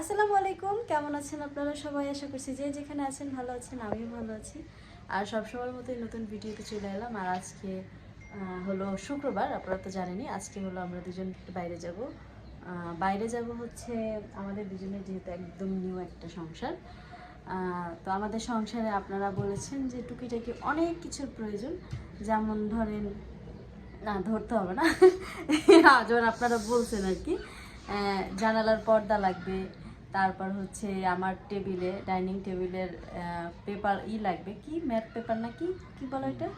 আসসালামু আলাইকুম। কেমন আছেন আপনারা সবাই? আশা করছি যে যেখানে আছেন ভালো আছেন, আমিও ভালো আছি। আর সবসময়ের মতোই নতুন ভিডিওতে চলে এলাম। আর আজকে হলো শুক্রবার, আপনারা তো জানেনই, আজকে হলো আমরা দুজন বাইরে যাব। বাইরে যাব হচ্ছে আমাদের দুজনের যেহেতু একদম নিউ একটা সংসার। তো আমাদের সংসারে আপনারা বলেছেন যে টুকিটাকি অনেক কিছুর প্রয়োজন। যেমন ধরেন, না, ধরতে হবে না। যেমন আপনারা বলছেন আর কি। জানালার পর্দা লাগবে তারপর হচ্ছে আমার টেবিলে ডাইনিং টেবিলের পেপার ই লাগবে। কি? ম্যাথ পেপার না কি? কি বলো এটা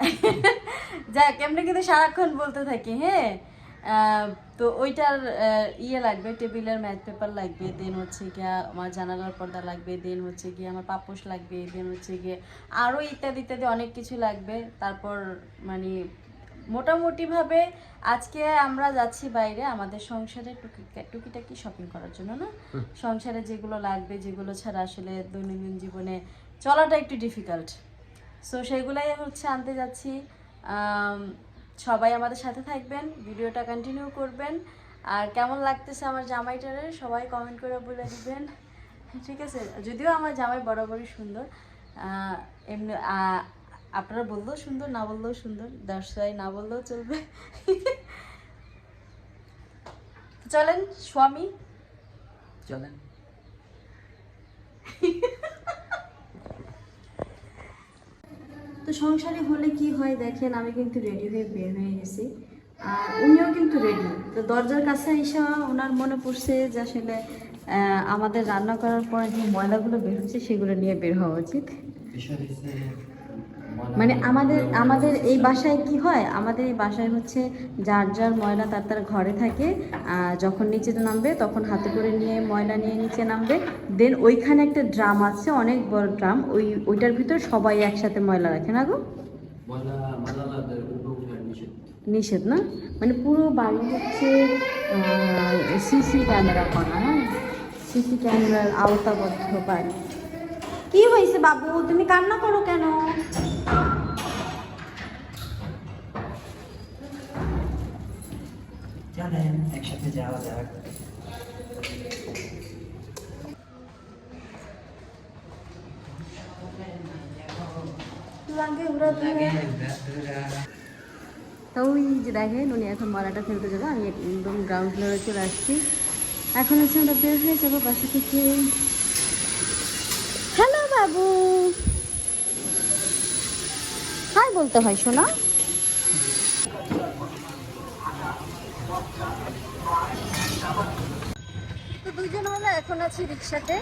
যাক এমনি কিন্তু সারাক্ষণ বলতে থাকি হ্যাঁ? তো ওইটার ইয়ে লাগবে টেবিলের ম্যাথ পেপার লাগবে দেন হচ্ছে গিয়ে আমার জানালার পর্দা লাগবে দেন হচ্ছে গিয়ে আমার পাপোশ লাগবে দেন হচ্ছে গিয়ে আরও ইত্যাদি ইত্যাদি অনেক কিছু লাগবে। তারপর মানে মোটামুটিভাবে আজকে আমরা যাচ্ছি বাইরে আমাদের সংসারে টুকি টুকিটাকি শপিং করার জন্য না? সংসারে যেগুলো লাগবে যেগুলো ছাড়া আসলে দৈনন্দিন জীবনে চলাটা একটু ডিফিকাল্ট সো সেগুলাই হচ্ছে আনতে যাচ্ছি। সবাই আমাদের সাথে থাকবেন ভিডিওটা কন্টিনিউ করবেন। আর কেমন লাগতেছে আমার জামাইটারে সবাই কমেন্ট করে বলে দিবেন। ঠিক আছে? যদিও আমার জামাই বরাবরই সুন্দর এমনি আপনারা বললেও সুন্দর না বললেও সুন্দর দর্শাই না বললেও চলবে। চলেন স্বামী। চলেন। তো সংসারে হলে কি হয় দেখেন আমি কিন্তু রেডি হয়ে বের হয়ে গেছি। আর উনিও কিন্তু রেডি তো দরজার কাছে এসে ওনার মনে পড়ছে যে আসলে আমাদের রান্না করার পর যে ময়লাগুলো বের হচ্ছে সেগুলো নিয়ে বের হওয়া উচিত। মানে আমাদের আমাদের এই বাসায় কি হয়? আমাদের এই বাসায় হচ্ছে যার যার ময়লা তার তার ঘরে থাকে যখন নিচে নামবে তখন হাতে করে নিয়ে ময়লা নিয়ে নিচে নামবে। দেন ওইখানে একটা ড্রাম আছে অনেক বড় ড্রাম ওই ওইটার ভিতর সবাই একসাথে ময়লা রাখে না গো? নিষেধ। না? মানে পুরো বাড়ি হচ্ছে সিসি ক্যামেরা করা হ্যাঁ? সিসি ক্যামেরার আওতাবদ্ধ বাড়ি। কি হয়েছে বাবু? তুমি কান্না করো কেন? চলেন একসাথে যাওয়া যাক তো ওই যে দেখেন উনি এখন মরাটা ফেলতে যাব আমি একদম গ্রাউন্ড ফ্লোরে চলে আসছি এখন হচ্ছে আমরা বের হয়ে যাব বাসা থেকে হ্যালো বাবু হাই বলতে হয় শোনা তো দুজন হলো এখন আছি রিক্সাতে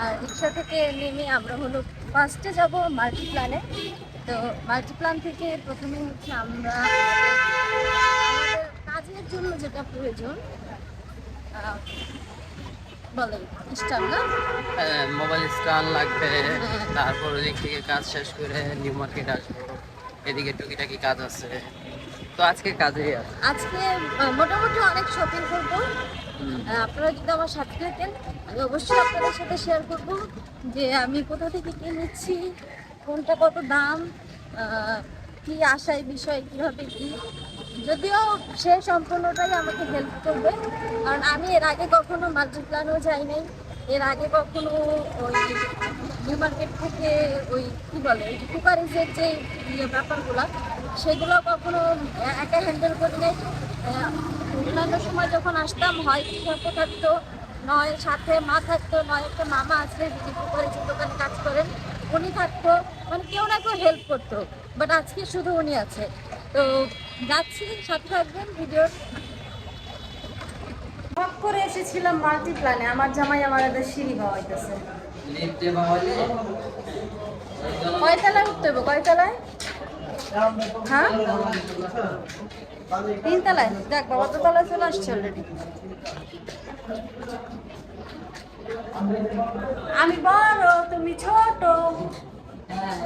আর রিক্সা থেকে নেমে আমরা হলো ফার্স্টে যাব মাল্টি প্ল্যানে তো মাল্টি প্ল্যান থেকে প্রথমে হচ্ছে আমরা আমাদের কাজের জন্য যেটা প্রয়োজন বলেন না? মোবাইল স্ট্যান্ড লাগবে তারপর ওদিক থেকে কাজ শেষ করে নিউ মার্কেট আসব। এদিকে টুকিটাকি কাজ আছে। তো আজকে আছে। আজকে মোটামুটি অনেক শপিং করব। আপনারা যদি আমার সাথে থাকেন আমি অবশ্যই আপনাদের সাথে শেয়ার করব যে আমি কোথা থেকে কিনেছি কোনটা কত দাম কি আশায় বিষয় কীভাবে কি। যদিও সে সম্পূর্ণটাই আমাকে হেল্প করবে। কারণ আমি এর আগে কখনো মাল্টি প্ল্যানও যাই নাই। এর আগে কখনো ওই নিউ মার্কেট থেকে ওই কি বলে কুকারিজের যে ইয়ে ব্যাপারগুলো সেগুলো কখনো একা হ্যান্ডেল করি নাই। অন্যান্য সময় যখন আসতাম হয় থাকতে থাকতো নয় সাথে মা থাকতো নয় একটা মামা আছে যিনি কুকারিজের দোকানে কাজ করেন উনি থাকতো মানে কেউ না কেউ হেল্প করতো বাট আজকে শুধু উনি আছে। তো যাচ্ছি সাথে থাকবেন ভিডিওর শখ করে এসেছিলাম মাল্টি প্ল্যানে আমার জামাই আমার এদের সিঁড়ি বাবালে কয়তলায় উঠতে হবে কয়তলায়? হ্যাঁ? তিনতলায় দেখ বাবা তো তলায় চলে আসছে অলরেডি আমি বড় তুমি ছোট। হ্যাঁ?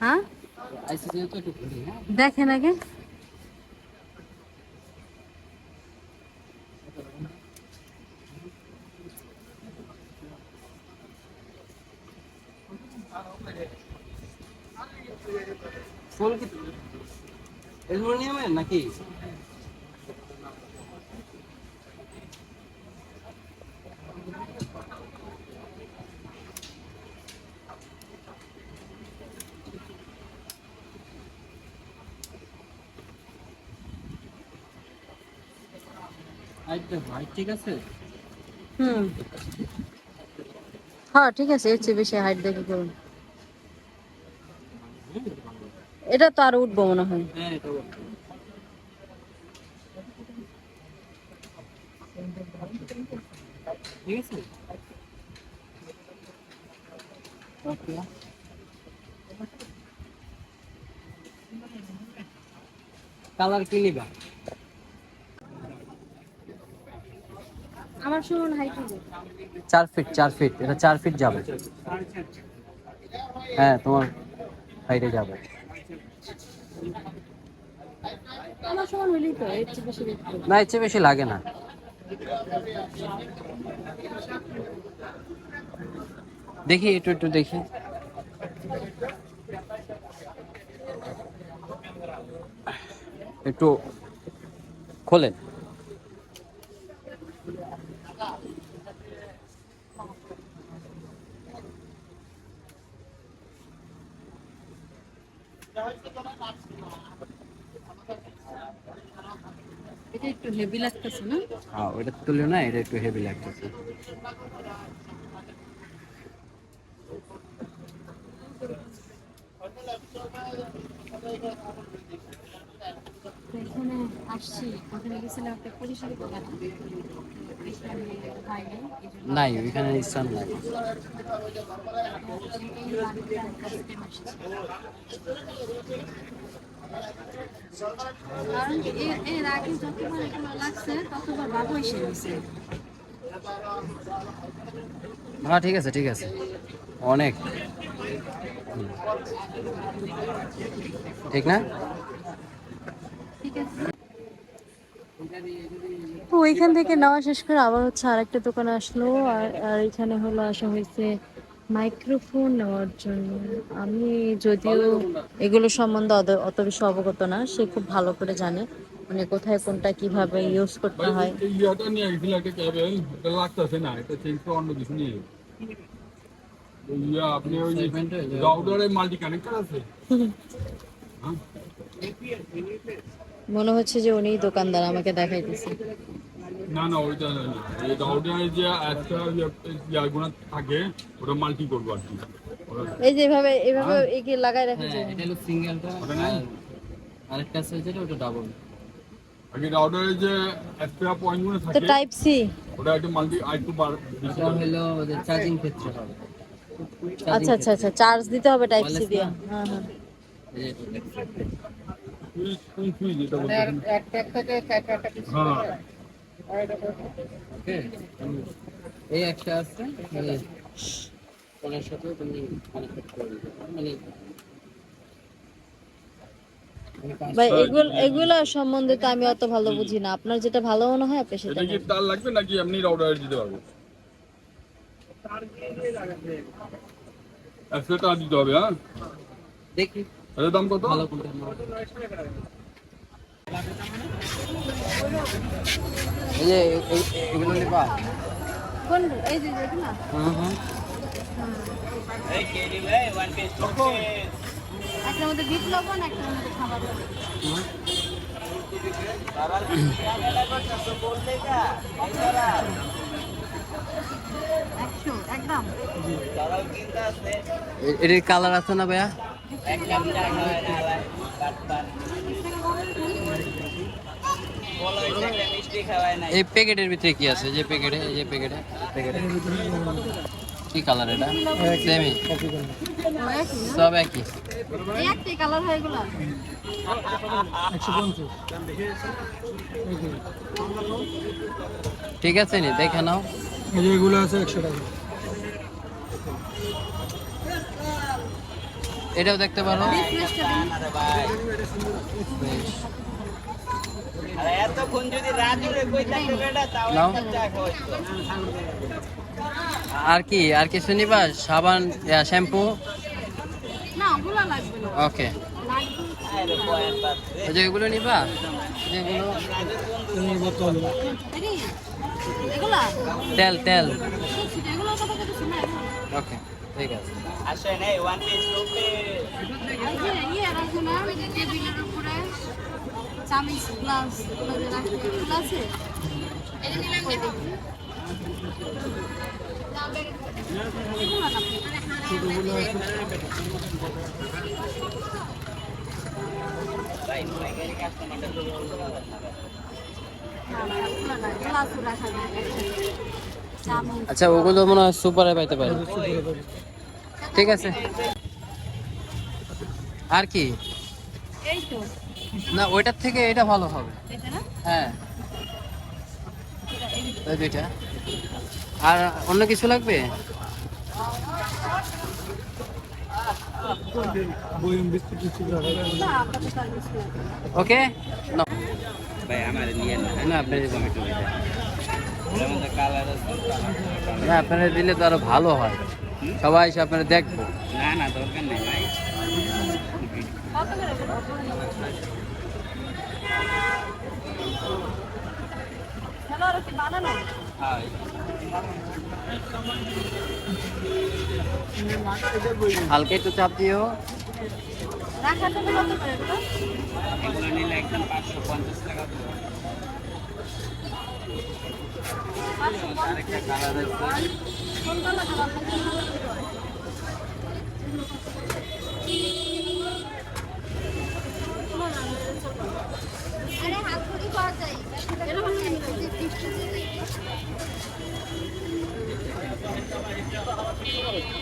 হ্যাঁ? দেখেন আগে। ফুল কি অ্যালুমিনিয়ামের নাকি আচ্ছা ভাই ঠিক আছে হুম হ্যাঁ ঠিক আছে এর চেয়ে বেশি হাইট দেখে করুন এটা তো আর উঠবো মনে হয়। হ্যাঁ এটা বলতে ঠিক আছে? ওকে কালার কি নিবা? আমার শুনুন হাইট চার ফিট চার ফিট এটা চার ফিট যাবে। হ্যাঁ তোমার হাইটে যাবে আমার সমান হইলেই তো এর চেয়ে বেশি দেখতে না এর চেয়ে বেশি লাগে না। দেখি একটু একটু দেখি। একটু খোলেন। এটা একটু হেভি লাগতেছে না? হ্যাঁ না এটা একটু হেভি লাগতেছে। এখানে আসছি। ওখানে গেছিলাম একটা পরিষ্কার নাই ওইখানে স্থান নাই। এই বাড়িতে আমি first time আসছি। কারণ এর- এর আগে যতবার এগুলো লাগছে ততবার বাবু এসে গেছে হ্যাঁ ঠিক আছে ঠিক আছে। অনেক। ঠিক না? ঠিক আছে। তো ওইখান থেকে নেওয়া শেষ করে আবার হচ্ছে আরেকটা দোকানে আসলো। আর আর এখানে হলো আসা হয়েছে মাইক্রোফোন নেওয়ার জন্য। আমি যদিও এগুলো সম্বন্ধে অত- অত বেশি অবগত না সে খুব ভালো করে জানে। মানে কোথায় কোনটা কীভাবে ইউজ করতে হয়। এই নিয়ে গেছিল একটা ক্যাবেল এটা লাগতেছে না এটা চেঞ্জ করে অন্য কিছু নিয়ে ইয়া আপনি ওই মাল্টি কানেক্টর আছে? হ্যাঁ? মনে হচ্ছে যে উনি দোকানদার আমাকে দেখাইতেছে। না না ওইটা না। এই রাউটারে যে একটা ইয়াগুলো থাকে ওটা মাল্টি করব আর কি। এই যে এভাবে এভাবে একে লাগাই রাখা হ্যাঁ যায়। এটা হলো সিঙ্গেলটা ওটা নাই? আরেকটা আছে যেটা ওটা ডাবল আগে রাউটারে যে এক্সট্রা পয়েন্টগুলো তো থাকে টাইপ সি ওটা একটু মাল্টি আরেকটু বার এটা হলো চার্জিং ক্ষেত্রে হবে। আচ্ছা আচ্ছা আচ্ছা চার্জ দিতে হবে টাইপ সি দিয়ে। হ্যাঁ হ্যাঁ। এই একটা আছে মানে ফোনের সাথে তুমি কানেক্ট করে মানে মানে ভাই এগুলো এগুলো সম্বন্ধে তো আমি অত ভালো বুঝি না। আপনার যেটা ভালো মনে হয় আপনি সেটা কি তার লাগবে নাকি এমনি রাউটারে দিতে পারব? একশো টাকা দিতে হবে হ্যাঁ? দেখি। এটার দাম কত? ভালো এই যে এগুলো নিবা। কোন এই যে এগুলো হুম হুম একটার মধ্যে বিট একটার মধ্যে খাবার লবণ। এটার কালার আছে না ভাইয়া? এই প্যাকেটের ভিতরে কি আছে? যে প্যাকেটে যে প্যাকেটে প্যাকেটে। কি কালার এটা? সেমি সব একই। ঠিক আছে নি? দেখে নাও। এগুলো আছে একশো টাকা এটাও দেখতে পারো রিফ্রেশটা দিন বেশ। এতক্ষণ যদি রাজুরে কইতাম বেটা তাও নাও দেখতে পারো। আর কি আর কিছু নিবা? সাবান শ্যাম্পু? ওকে। যে এগুলো নিবা? তেল তেল। এগুলো কথা কথা শোনা ওকে ঠিক আছে। ওয়ান পিস টেবিলের উপরে চামিচ গ্লাস ভাই মনে কাস্টমারটা তো আচ্ছা ওগুলো মনে হয় সুপারে পাইতে পারি। ঠিক আছে। আর কি? এই তো না ওইটার থেকে এটা ভালো হবে। হ্যাঁ। ওই দুইটা। আর অন্য কিছু লাগবে? না আপনাদের সার্ভিস ওকে আছে না আপনারা দিলে তো আরও ভালো হয়। সবাই এসে আপনারা দেখব। না না দরকার নেই ভাই। হ্যাঁ হালকা একটু চাপ দিও। একদম পাঁচশো পঞ্চাশ টাকা আরেকটা কালার আছে।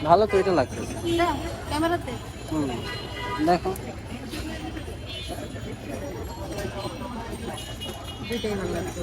ভালো তো এটা লাগবে। ক্যামেরাতে? হুম দেখো। দুইটাই ভালো লাগছে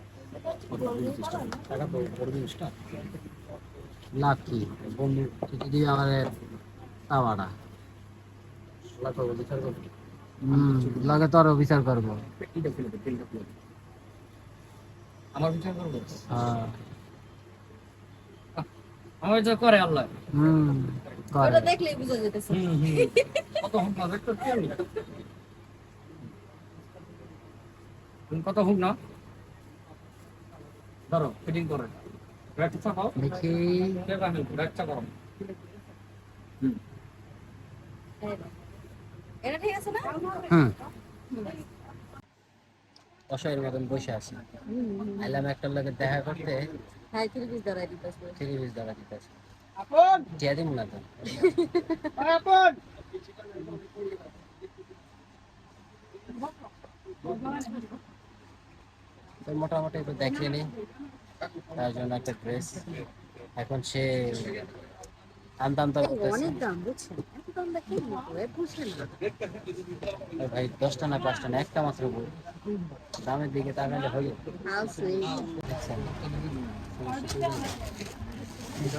লাকি বন্ধু তাওয়াটা লাখ বিচার করব হুম লাগে তো আরও বিচার করব। আমার বিচার করব? হ্যাঁ। আমার বিচার করে আল্লাহ। হুম করে। ওটা দেখলেই বুঝা যেতেছে কত হোক না কত হোক না? ধরো ফিটিং করে। ব্যাগটা চাপাও দেখি। ব্যাগটা করো এটা ঠিক আছে না? হুম অসহায়ের মতন বসে আছি। আইলাম একটার লাগে দেখা করতে। হ্যাঁ থ্রি পিস দাঁড়াই দিতেছে থ্রি পিস দাঁড়া দিতেছে আপন! না তো। আপন! তো মোটামুটি একটু দেখিয়ে নি তার জন্য একটা ড্রেস এখন সে আমতা আমতা অনেক দাম বুঝছেন? এত দাম দেখে বুঝছেন না ভাই দশটা না পাঁচটা না? একটা মাত্র বই দামের দিকে তাকালে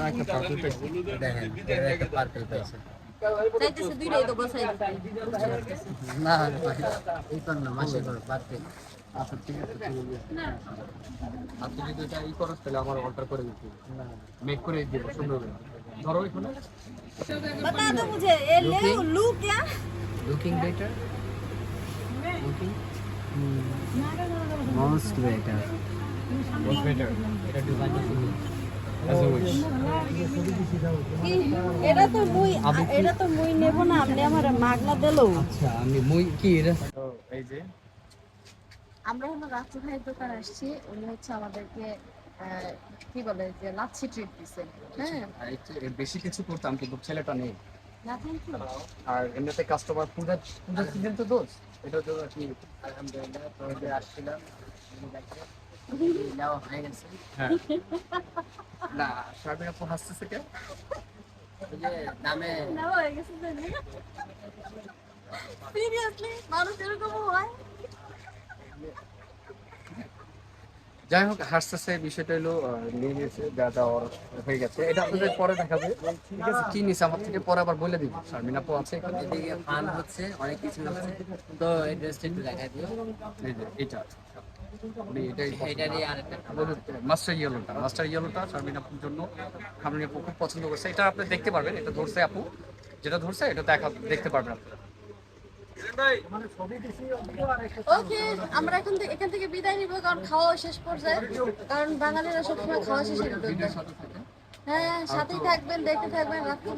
একটা পার্পল দেখেন একটা পার্পল দিতে। না এই কর না মাসে কর পার্পল আচ্ছা ঠিক আছে আপনি যদি এটা ই করো তাহলে আমার অর্ডার করে দিতে মেক করে দিব সুন্দর করে ধরো এখানে बता दो मुझे ये ले लू क्या looking better looking most better better এটা ডিজাইন অ্যাজ এ উইশ এটা তো মুই এটা তো মুই নেব না আপনি আমার মাগনা দিলো আচ্ছা আমি মই কি এটা তো এই যে আমরা হলো রাত্রি ভাইয়ের দোকান আসছি উনি হচ্ছে আমাদেরকে কি বলে যে লাচ্ছি ট্রিট দিছে। হ্যাঁ। আর এর বেশি কিছু করতাম কিন্তু ছেলেটা নেই। আর এমনিতে কাস্টমার পূজা পূজা সিজন তো দোষ? এটার জন্য আর কি আলহামদুলিল্লাহ তো যে আসছিলাম। নেওয়া হয়ে গেছে। হ্যাঁ। না শারমিন আপু হাসতেছে কে ওই যে দামে। না হয়ে গেছে সিরিয়াসলি মানুষ এরকম হয়? যাই হোক হাসতেছে বিষয়টা হলো নিয়ে নিয়েছে যা দেওয়ার হয়ে গেছে। এটা আপনাদের পরে দেখাবে। ঠিক আছে কি নিছে? আমার থেকে পরে আবার বলে দিব। শারমিন আপু আছে এখানে এদিকে ফান হচ্ছে অনেক কিছু হচ্ছে। তো ড্রেসটা একটু দেখাই দিও। এই যে এটা মাস্টার ইয়েলোটা মাস্টার ইয়েলোটা শারমিন আপুর জন্য শারমিন আপু খুব পছন্দ করছে। এটা আপনি দেখতে পারবেন এটা ধরছে আপু। যেটা ধরছে এটা দেখা দেখতে পারবেন আপনারা ওকে আমরা এখন থেকে এখান থেকে বিদায় নিব কারণ খাওয়া শেষ পর্যায়ে। কারণ বাঙালিরা সবসময় খাওয়া শেষে হ্যাঁ সাথেই থাকবেন দেখতে থাকবেন রাত্রি